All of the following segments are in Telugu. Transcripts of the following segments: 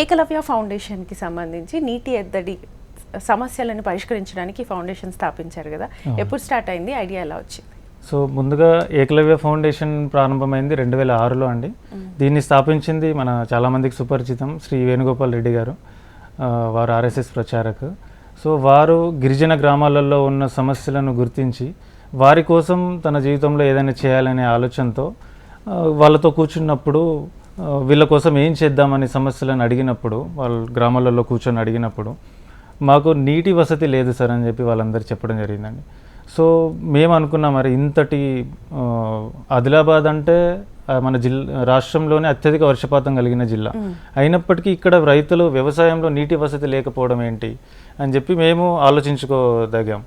ఏకలవ్య ఫౌండేషన్కి సంబంధించి నీటి ఎద్దడి సమస్యలను పరిష్కరించడానికి ఫౌండేషన్ స్థాపించారు కదా. ఎప్పుడు స్టార్ట్ అయింది? ఐడియా ఎలా వచ్చింది? సో ముందుగా ఏకలవ్య ఫౌండేషన్ ప్రారంభమైంది రెండు వేల ఆరులో అండి. దీన్ని స్థాపించింది మన చాలామందికి సుపరిచితం శ్రీ వేణుగోపాల్ రెడ్డి గారు వారు ఆర్ఎస్ఎస్ ప్రచారక్. సో వారు గిరిజన గ్రామాలలో ఉన్న సమస్యలను గుర్తించి వారి కోసం తన జీవితంలో ఏదైనా చేయాలనే ఆలోచనతో వాళ్ళతో కూర్చున్నప్పుడు వీళ్ళ కోసం ఏం చేద్దామని సమస్యలను అడిగినప్పుడు వాళ్ళ గ్రామాలలో కూర్చొని అడిగినప్పుడు మాకు నీటి వసతి లేదు సార్ అని చెప్పి వాళ్ళందరూ చెప్పడం జరిగిందండి. సో మేము అనుకున్నాం మరి ఇంతటి ఆదిలాబాద్ అంటే మన జిల్లా రాష్ట్రంలోనే అత్యధిక వర్షపాతం కలిగిన జిల్లా. అయినప్పటికీ ఇక్కడ రైతులు వ్యవసాయంలో నీటి వసతి లేకపోవడం ఏంటి అని చెప్పి మేము ఆలోచించుకోదగాం.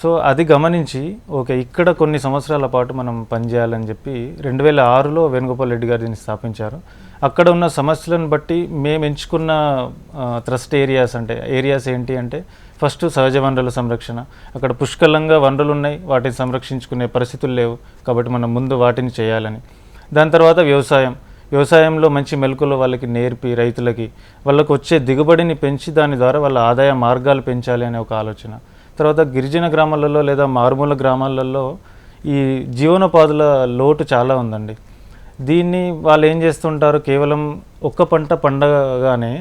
సో అది గమనించి ఓకే ఇక్కడ కొన్ని సంవత్సరాల పాటు మనం పనిచేయాలని చెప్పి రెండు వేల ఆరులో వేణుగోపాల్ రెడ్డి గారు దీన్ని స్థాపించారు. అక్కడ ఉన్న సమస్యలను బట్టి మేము ఎంచుకున్న థ్రస్ట్ ఏరియాస్ అంటే ఏరియాస్ ఏంటి అంటే ఫస్ట్ సహజ వనరుల సంరక్షణ. అక్కడ పుష్కలంగా వనరులు ఉన్నాయి వాటిని సంరక్షించుకునే పరిస్థితులు లేవు కాబట్టి మనం ముందు వాటిని చేయాలని. దాని తర్వాత వ్యవసాయం. వ్యవసాయంలో మంచి మెలకులు వాళ్ళకి నేర్పి రైతులకి వాళ్ళకు వచ్చే దిగుబడిని పెంచి దాని ద్వారా వాళ్ళ ఆదాయ మార్గాలు పెంచాలి అనే ఒక ఆలోచన. తర్వాత గిరిజన గ్రామాలలో లేదా మారుమూల గ్రామాలలో ఈ జీవనోపాధుల లోటు చాలా ఉందండి. దీన్ని వాళ్ళు ఏం చేస్తుంటారు? కేవలం ఒక్క పంట పండగానే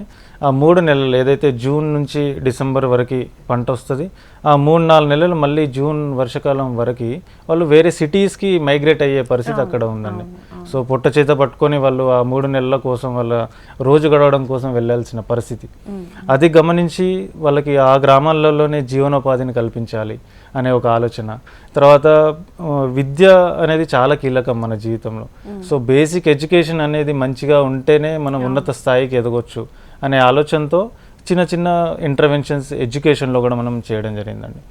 ఆ మూడు నెలలు ఏదైతే జూన్ నుంచి డిసెంబర్ వరకు పంట వస్తుంది ఆ మూడు నాలుగు నెలలు మళ్ళీ జూన్ వర్షాకాలం వరకు వాళ్ళు వేరే సిటీస్కి మైగ్రేట్ అయ్యే పరిస్థితి అక్కడ ఉందండి. సో పొట్ట చేత పట్టుకొని వాళ్ళు ఆ మూడు నెలల కోసం వాళ్ళ రోజు గడవడం కోసం వెళ్ళాల్సిన పరిస్థితి. అది గమనించి వాళ్ళకి ఆ గ్రామాలలోనే జీవనోపాధిని కల్పించాలి అనే ఒక ఆలోచన. తర్వాత విద్య అనేది చాలా కీలకం మన జీవితంలో. సో బేసిక్ ఎడ్యుకేషన్ అనేది మంచిగా ఉంటేనే మనం ఉన్నత స్థాయికి ఎదగొచ్చు అనే ఆలోచనతో చిన్న చిన్న ఇంటర్వెన్షన్స్ ఎడ్యుకేషన్లో కూడా మనం చేయడం జరిగిందండి.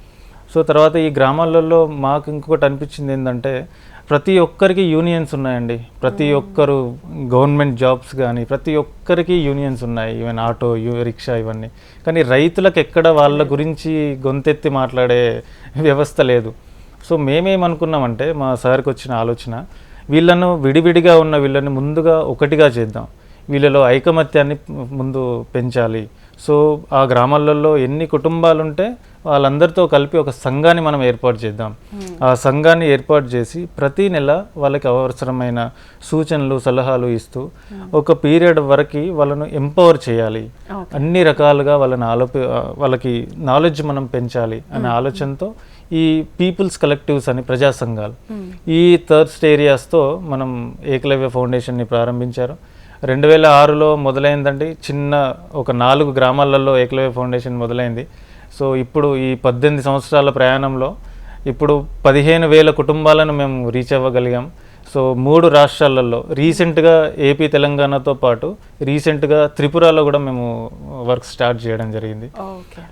సో తర్వాత ఈ గ్రామాలలో మాకు ఇంకొకటి అనిపించింది ఏంటంటే ప్రతి ఒక్కరికి యూనియన్స్ ఉన్నాయండి. ప్రతి ఒక్కరు గవర్నమెంట్ జాబ్స్ కానీ ప్రతి ఒక్కరికి యూనియన్స్ ఉన్నాయి. ఈవెన్ ఆటో యూ రిక్షా ఇవన్నీ. కానీ రైతులకు ఎక్కడ వాళ్ళ గురించి గొంతెత్తి మాట్లాడే వ్యవస్థ లేదు. సో మేమేమనుకున్నామంటే మా సార్కి వచ్చిన ఆలోచన వీళ్ళను విడివిడిగా ఉన్న వీళ్ళని ముందుగా ఒకటిగా చేద్దాం. వీళ్ళలో ఐకమత్యాన్ని ముందు పెంచాలి. సో ఆ గ్రామాలలో ఎన్ని కుటుంబాలు ఉంటే వాళ్ళందరితో కలిపి ఒక సంఘాన్ని మనం ఏర్పాటు చేద్దాం. ఆ సంఘాన్ని ఏర్పాటు చేసి ప్రతి నెల వాళ్ళకి అవసరమైన సూచనలు సలహాలు ఇస్తూ ఒక పీరియడ్ వరకు వాళ్ళను ఎంపవర్ చేయాలి. అన్ని రకాలుగా వాళ్ళని ఆలోపి వాళ్ళకి నాలెడ్జ్ మనం పెంచాలి అనే ఆలోచనతో ఈ పీపుల్స్ కలెక్టివ్స్ అని ప్రజా సంఘాలు ఈ థర్స్ట్ ఏరియాస్తో మనం ఏకలవ్య ఫౌండేషన్ని ప్రారంభించారు. రెండు వేల ఆరులో మొదలైందండి. చిన్న ఒక నాలుగు గ్రామాలలో ఏకలవ్య ఫౌండేషన్ మొదలైంది. సో ఇప్పుడు ఈ పద్దెనిమిది సంవత్సరాల ప్రయాణంలో ఇప్పుడు పదిహేను వేల కుటుంబాలను మేము రీచ్ అవ్వగలిగాం. సో మూడు రాష్ట్రాలలో రీసెంట్గా ఏపీ తెలంగాణతో పాటు రీసెంట్గా త్రిపురలో కూడా మేము వర్క్ స్టార్ట్ చేయడం జరిగింది.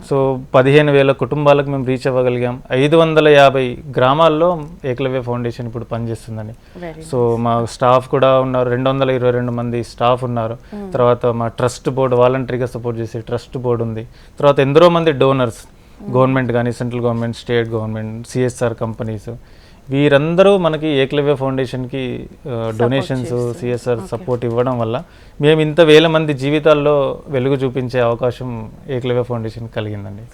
సో పదిహేను వేల కుటుంబాలకు మేము రీచ్ అవ్వగలిగాం. ఐదు వందల యాభై గ్రామాల్లో ఏకలవ్య ఫౌండేషన్ ఇప్పుడు పనిచేస్తుందండి. వెరీ సో మా స్టాఫ్ కూడా ఉన్నారు. రెండు వందల ఇరవై రెండు మంది స్టాఫ్ ఉన్నారు. తర్వాత మా ట్రస్ట్ బోర్డు వాలంటరీగా సపోర్ట్ చేసే ట్రస్ట్ బోర్డు ఉంది. తర్వాత ఎందరో మంది డోనర్స్ గవర్నమెంట్ కానీ central government state government CSR companies. వీరందరూ మనకి ఏకలవ్య ఫౌండేషన్కి డొనేషన్స్ సిఎస్ఆర్ సపోర్ట్ ఇవ్వడం వల్ల మేము ఇంత వేల మంది జీవితాల్లో వెలుగు చూపించే అవకాశం ఏకలవ్య ఫౌండేషన్ కలిగిందండి.